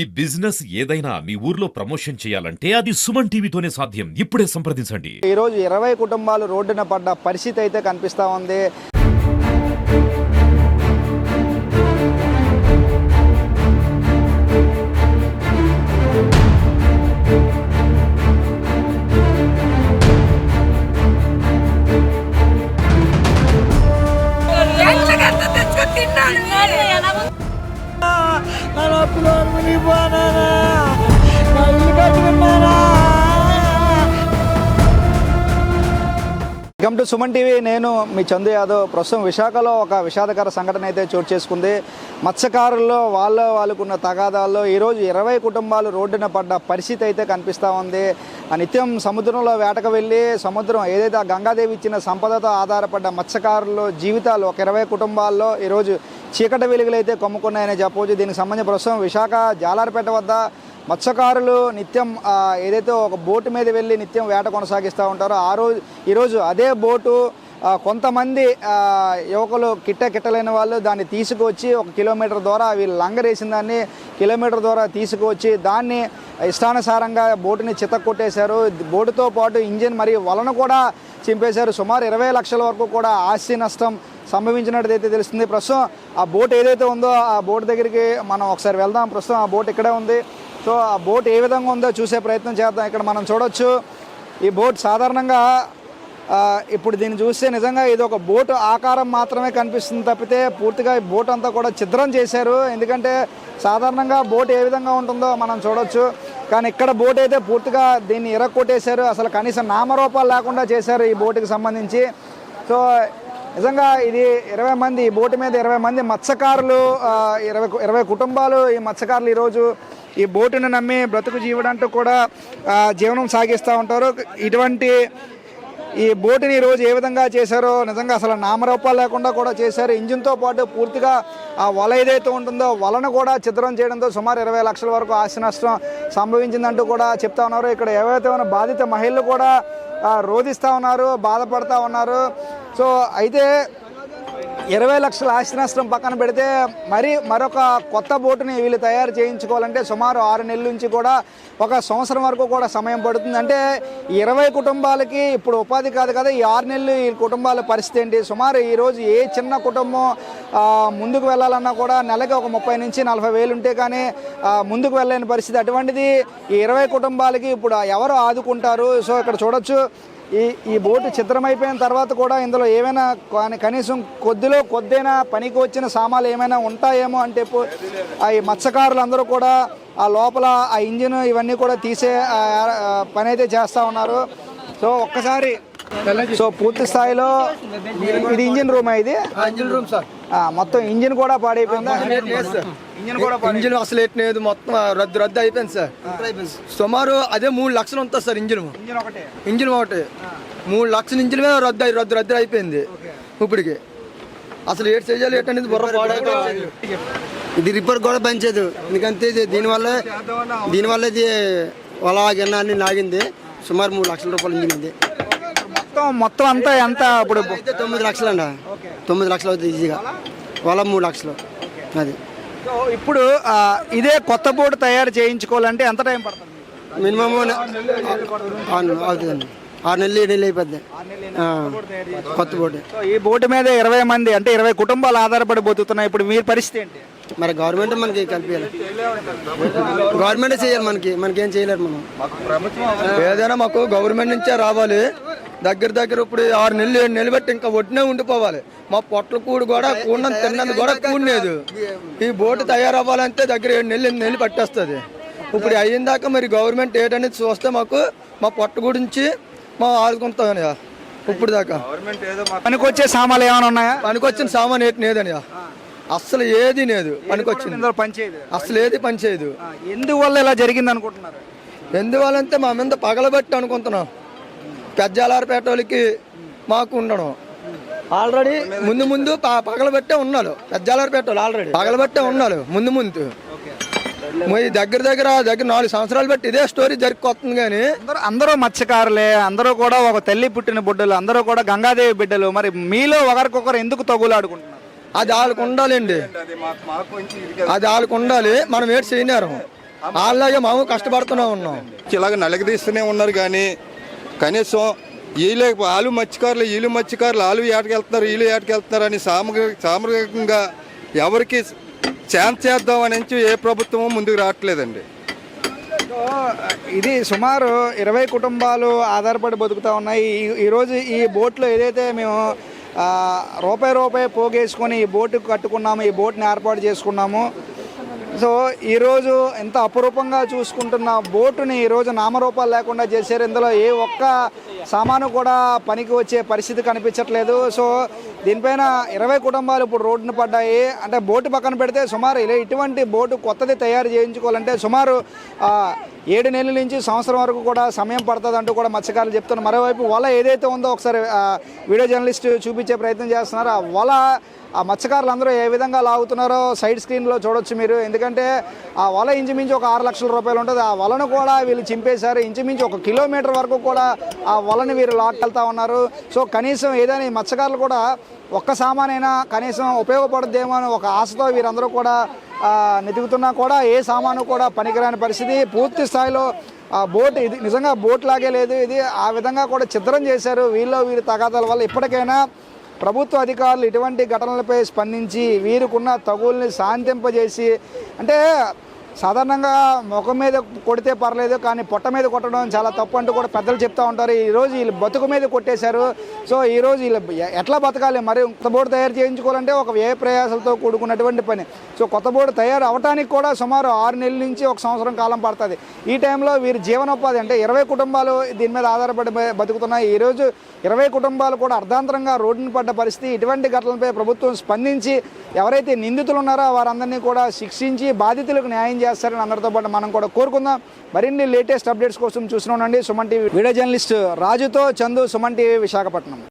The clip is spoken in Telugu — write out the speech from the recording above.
ఈ బిజినెస్ ఏదైనా మీ ఊర్లో ప్రమోషన్ చేయాలంటే అది సుమన్ టీవీతోనే సాధ్యం. ఇప్పుడే సంప్రదించండి. ఈరోజు ఇరవై కుటుంబాలు రోడ్డున పడ్డ పరిస్థితి అయితే కనిపిస్తా ఉంది. Welcome to Suman TV. నేను మీ చందు యాదవ్. ప్రస్తుతం విశాఖలో ఒక విషాదకర సంఘటన అయితే చోటు చేసుకుంది. మత్స్యకారుల్లో వాళ్ళ వాళ్ళకున్న తగాదాల్లో ఈరోజు ఇరవై కుటుంబాలు రోడ్డున పడ్డ పరిస్థితి అయితే కనిపిస్తూ ఉంది. ఆ నిత్యం సముద్రంలో వేటకు వెళ్ళి సముద్రం ఏదైతే ఆ గంగాదేవి ఇచ్చిన సంపదతో ఆధారపడ్డ మత్స్యకారుల్లో జీవితాలు ఒక ఇరవై కుటుంబాల్లో ఈరోజు చీకటి వెలుగులు అయితే కొమ్ముకున్నాయని చెప్పవచ్చు. దీనికి సంబంధించి ప్రస్తుతం విశాఖ జాలార్పేట వద్ద మత్స్యకారులు నిత్యం ఏదైతే ఒక బోటు మీద వెళ్ళి నిత్యం వేట కొనసాగిస్తూ ఉంటారో ఆ రోజు ఈరోజు అదే బోటు కొంతమంది యువకులు కిట్ట కిట్టలేని వాళ్ళు దాన్ని తీసుకువచ్చి ఒక కిలోమీటర్ ద్వారా వీళ్ళు లంగరేసిన దాన్ని కిలోమీటర్ ద్వారా తీసుకువచ్చి దాన్ని ఇష్టానుసారంగా బోటుని చిత్త కొట్టేశారు బోటుతో పాటు ఇంజిన్ మరియు వలను కూడా చింపేశారు. సుమారు ఇరవై లక్షల వరకు కూడా ఆస్తి నష్టం సంభవించినట్టయితే తెలుస్తుంది. ప్రస్తుతం ఆ బోట్ ఏదైతే ఉందో ఆ బోట్ దగ్గరికి మనం ఒకసారి వెళ్దాం. ప్రస్తుతం ఆ బోట్ ఇక్కడే ఉంది. సో ఆ బోట్ ఏ విధంగా ఉందో చూసే ప్రయత్నం చేద్దాం. ఇక్కడ మనం చూడొచ్చు. ఈ బోట్ సాధారణంగా ఇప్పుడు దీన్ని చూస్తే నిజంగా ఇది ఒక బోట్ ఆకారం మాత్రమే కనిపిస్తుంది తప్పితే పూర్తిగా ఈ బోట్ అంతా కూడా చిత్రం చేశారు. ఎందుకంటే సాధారణంగా బోట్ ఏ విధంగా ఉంటుందో మనం చూడొచ్చు. కానీ ఇక్కడ బోట్ అయితే పూర్తిగా దీన్ని ఇరక్కొట్టేశారు. అసలు కనీసం నామరూపాలు లేకుండా చేశారు ఈ బోటుకి సంబంధించి. సో నిజంగా ఇది ఇరవై మంది ఈ బోటు మీద ఇరవై మంది మత్స్యకారులు ఇరవై ఇరవై కుటుంబాలు ఈ మత్స్యకారులు ఈరోజు ఈ బోటును నమ్మి బ్రతుకు జీవడంటూ కూడా జీవనం సాగిస్తూ ఉంటారు. ఇటువంటి ఈ బోటుని ఈరోజు ఏ విధంగా చేశారో నిజంగా అసలు నామరూపాలు లేకుండా కూడా చేశారు. ఇంజిన్తో పాటు పూర్తిగా ఆ వల ఏదైతే ఉంటుందో వలను కూడా చిత్రం చేయడంతో సుమారు ఇరవై లక్షల వరకు ఆస్తి నష్టం సంభవించిందంటూ కూడా చెప్తా ఉన్నారు. ఇక్కడ ఏవైతే ఉన్న బాధిత మహిళలు కూడా రోధిస్తూ ఉన్నారు బాధపడతా ఉన్నారు. సో అయితే ఇరవై లక్షల ఆస్తి నష్టం పక్కన పెడితే మరి మరొక కొత్త బోటుని వీళ్ళు తయారు చేయించుకోవాలంటే సుమారు ఆరు నెలల నుంచి కూడా ఒక సంవత్సరం వరకు కూడా సమయం పడుతుంది. అంటే ఇరవై కుటుంబాలకి ఇప్పుడు ఉపాధి కాదు కదా ఈ ఆరు నెలలు ఈ కుటుంబాల పరిస్థితి ఏంటి? సుమారు ఈరోజు ఏ చిన్న కుటుంబం ముందుకు వెళ్ళాలన్నా కూడా నెలకి ఒక ముప్పై నుంచి నలభై వేలు ఉంటే కానీ ముందుకు వెళ్ళలేని పరిస్థితి. అటువంటిది ఈ ఇరవై కుటుంబాలకి ఇప్పుడు ఎవరు ఆదుకుంటారు? సో ఇక్కడ చూడొచ్చు. ఈ ఈ బోటు చిత్రమైపోయిన తర్వాత కూడా ఇందులో ఏమైనా కానీ కనీసం కొద్దిలో కొద్దైనా పనికి వచ్చిన సామాన్లు ఏమైనా ఉంటాయేమో అంటే ఈ మత్స్యకారులు అందరూ కూడా ఆ లోపల ఆ ఇంజిన్ ఇవన్నీ కూడా తీసే పని అయితే చేస్తూ ఉన్నారు. సో ఒక్కసారి సో పూర్తి స్థాయిలో ఇది ఇంజిన్ రూమ్ ఇది? Engine room sir. మొత్తం ఇంజిన్ కూడా పాడైపోయిందా? ఇంజిన్ కూడా ఇంజిన్ అసలు ఎట్లేదు మొత్తం రద్దు రద్దు అయిపోయింది సార్. సుమారు అదే మూడు లక్షలు ఉంటుంది సార్ ఇంజిన్. ఇంజిన్ ఒకటే. ఇంజిన్ ఒకటి. మూడు లక్షల ఇంజిన్ మీద రద్దు రద్దు రద్దు అయిపోయింది ఇప్పటికి. అసలు ఏడు చేయాలి ఏంటనేది బుర్ర ఇది రిపేర్ కూడా పనిచేయదు ఎందుకంటే ఇది దీనివల్ల దీనివల్ల ఇది వల గిన్న అన్ని లాగింది సుమారు మూడు లక్షల రూపాయలు ఇంజిన్ ఇది. మొత్తం మొత్తం అంతా ఎంత ఇప్పుడు అయితే తొమ్మిది లక్షలు అండి తొమ్మిది లక్షలు అవుతుంది ఈజీగా. వల మూడు లక్షలు. అది. సో ఇప్పుడు ఆ, ఇదే కొత్త బోర్డు తయారు చేయించుకోవాలంటే ఎంత టైం పడుతుంది? మినిమం అవుతుందండి. ఆరు నెలలు ఏడు నెలలు అయిపోద్ది. ఆ, కొత్త బోర్డు. సో ఈ బోటు మీద ఇరవై మంది అంటే ఇరవై కుటుంబాలు ఆధారపడి బతుకుతున్నాయి. ఇప్పుడు మీ పరిస్థితి ఏంటి? మరి గవర్నమెంట్ మనకి కలిపేయాలి. గవర్నమెంట్ చేయాలి మనకి. మనకేం చేయలేరు మనం. ఏదైనా మాకు గవర్నమెంట్ నుంచే రావాలి. దగ్గర దగ్గర ఇప్పుడు ఆరు నెలలు ఏడు నెలలు బట్టి ఇంకా ఒడ్డునే ఉండిపోవాలి. మా పొట్ల కూడు కూడా కూడినంత తిన్నందుకు కూడా కూడలేదు ఈ బోటు తయారవ్వాలంటే దగ్గర ఏడు నెలలు ఎనిమిది నెలలు పట్టేస్తుంది. ఇప్పుడు అయిన దాకా మరి గవర్నమెంట్ ఏంటనేది చూస్తే మాకు మా పొట్ట గురించి మా ఆదుకుంటామని ఇప్పుడు దాకా. పనికొచ్చే సామాన్లు ఏమైనా ఉన్నాయా? పనికొచ్చిన సామాన్ ఏంటి లేదని అస్సలు ఏది లేదు పనికొచ్చింది. పనిచేయదు అసలు ఏది పని చేయదు. ఆ, ఎందువల్ల ఇలా జరిగింది అనుకుంటున్నారు ఎందువల్లంటే మా మీద పగలబెట్టి అనుకుంటున్నాం. పెద్దలారపేట వాళ్ళకి మాకు ఉండడం. ఆల్రెడీ ముందు ముందు ప- పగలబెట్టే ఉన్నారు. పెద్దలారపేట వాళ్ళు ఆల్రెడీ. పగలబెట్టే ఉన్నారు ముందు ముందు. మరి దగ్గర దగ్గర దగ్గర నాలుగు సంవత్సరాలు బట్టి ఇదే స్టోరీ జరిగిపోతుంది కానీ అందరూ అందరూ మత్స్యకారులే అందరూ కూడా ఒక తల్లి పుట్టిన బిడ్డలు అందరూ కూడా గంగాదేవి బిడ్డలు. మరి మీలో ఒకరికొకరు ఎందుకు తగులాడుకుంటున్నారు అది వాళ్ళకు ఉండాలండి. అది వాళ్ళకు ఉండాలి. మనం ఏడు చేయనారు వాళ్ళలాగే మేము కష్టపడుతూనే ఉన్నాం. ఇలాగ నలగదీస్తూనే ఉన్నారు కానీ కనీసం వీళ్ళే వాళ్ళు మత్స్యకారులు వీళ్ళు మత్స్యకారులు వాళ్ళు ఏటకెళ్తున్నారు వీళ్ళు ఏటకెళ్తున్నారు అని సామగ్రి సామగ్రికంగా ఎవరికి ఛాన్స్ చేద్దామని ఏ ప్రభుత్వము ముందుకు రావట్లేదండి. ఇది సుమారు ఇరవై కుటుంబాలు ఆధారపడి బతుకుతూ ఉన్నాయి. ఈ- ఈరోజు ఈ బోట్లో ఏదైతే మేము రూపాయి రూపాయి పోగేసుకొని ఈ బోటు కట్టుకున్నాము ఈ బోట్ని ఏర్పాటు చేసుకున్నాము సో ఈరోజు ఎంత అపురూపంగా చూసుకుంటున్న బోటుని ఈరోజు నామరూపాలు లేకుండా చేశారు. ఇందులో ఏ ఒక్క సామాను కూడా పనికి వచ్చే పరిస్థితి కనిపించట్లేదు. సో దీనిపైన ఇరవై కుటుంబాలు ఇప్పుడు రోడ్డున పడ్డాయి. అంటే బోటు పక్కన పెడితే సుమారు ఇలా ఇటువంటి బోటు కొత్తది తయారు చేయించుకోవాలంటే సుమారు ఏడు నెలల నుంచి సంవత్సరం వరకు కూడా సమయం పడుతుంది అంటూ కూడా మత్స్యకారులు చెప్తున్నారు. మరోవైపు వల ఏదైతే ఉందో ఒకసారి వీడియో జర్నలిస్ట్ చూపించే ప్రయత్నం చేస్తున్నారు. ఆ వల ఆ మత్స్యకారులు అందరూ ఏ విధంగా లాగుతున్నారో సైడ్ స్క్రీన్లో చూడొచ్చు మీరు. ఎందుకంటే ఆ వల ఇంచుమించు ఒక ఆరు లక్షల రూపాయలు ఉంటుంది. ఆ వలను కూడా వీళ్ళు చింపేశారు. ఇంచుమించు ఒక కిలోమీటర్ వరకు కూడా ఆ వలని వీరు లాక్కెళ్తా ఉన్నారు. సో కనీసం ఏదైనా ఈ మత్స్యకారులు కూడా ఒక్క సామానైనా కనీసం ఉపయోగపడుద్దేమో అని ఒక ఆశతో వీరందరూ కూడా నెతుకుతున్నా కూడా ఏ సామాను కూడా పనికిరాని పరిస్థితి. పూర్తి స్థాయిలో ఆ బోట్ ఇది నిజంగా బోట్ లాగే లేదు. ఇది ఆ విధంగా కూడా చిత్రం చేశారు. వీళ్ళు వీరి తగాదాల వల్ల ఇప్పటికైనా ప్రభుత్వ అధికారులు ఇటువంటి ఘటనలపై స్పందించి వీరికున్న తగుల్ని శాంతింపజేసి అంటే సాధారణంగా ముఖం మీద కొడితే పర్లేదు కానీ పొట్ట మీద కొట్టడం చాలా తప్పు అంటూ కూడా పెద్దలు చెప్తూ ఉంటారు. ఈరోజు వీళ్ళు బతుకు మీద కొట్టేశారు. సో ఈరోజు వీళ్ళు ఎట్లా బతకాలి? మరి కొత్త బోర్డు తయారు చేయించుకోవాలంటే ఒక వ్యయ ప్రయాసాలతో కూడుకున్నటువంటి పని. సో కొత్త బోర్డు తయారు అవడానికి కూడా సుమారు ఆరు నెలల నుంచి ఒక సంవత్సరం కాలం పడుతుంది. ఈ టైంలో వీరి జీవనోపాధి అంటే ఇరవై కుటుంబాలు దీని మీద ఆధారపడి బతుకుతున్నాయి. ఈరోజు ఇరవై కుటుంబాలు కూడా అర్ధాంతరంగా రోడ్డున పడ్డ పరిస్థితి ఇటువంటి ఘటనలపై ప్రభుత్వం స్పందించి ఎవరైతే నిందితులు ఉన్నారో వారందరినీ కూడా శిక్షించి బాధితులకు న్యాయం చేస్తారని అందరితో పాటు మనం కూడా కోరుకుందాం. మరిన్ని లేటెస్ట్ అప్డేట్స్ కోసం చూస్తూనే ఉండండి సుమన్ టీవీ. వీడియో జర్నలిస్ట్ రాజుతో చందు సుమన్ టీవీ విశాఖపట్నం.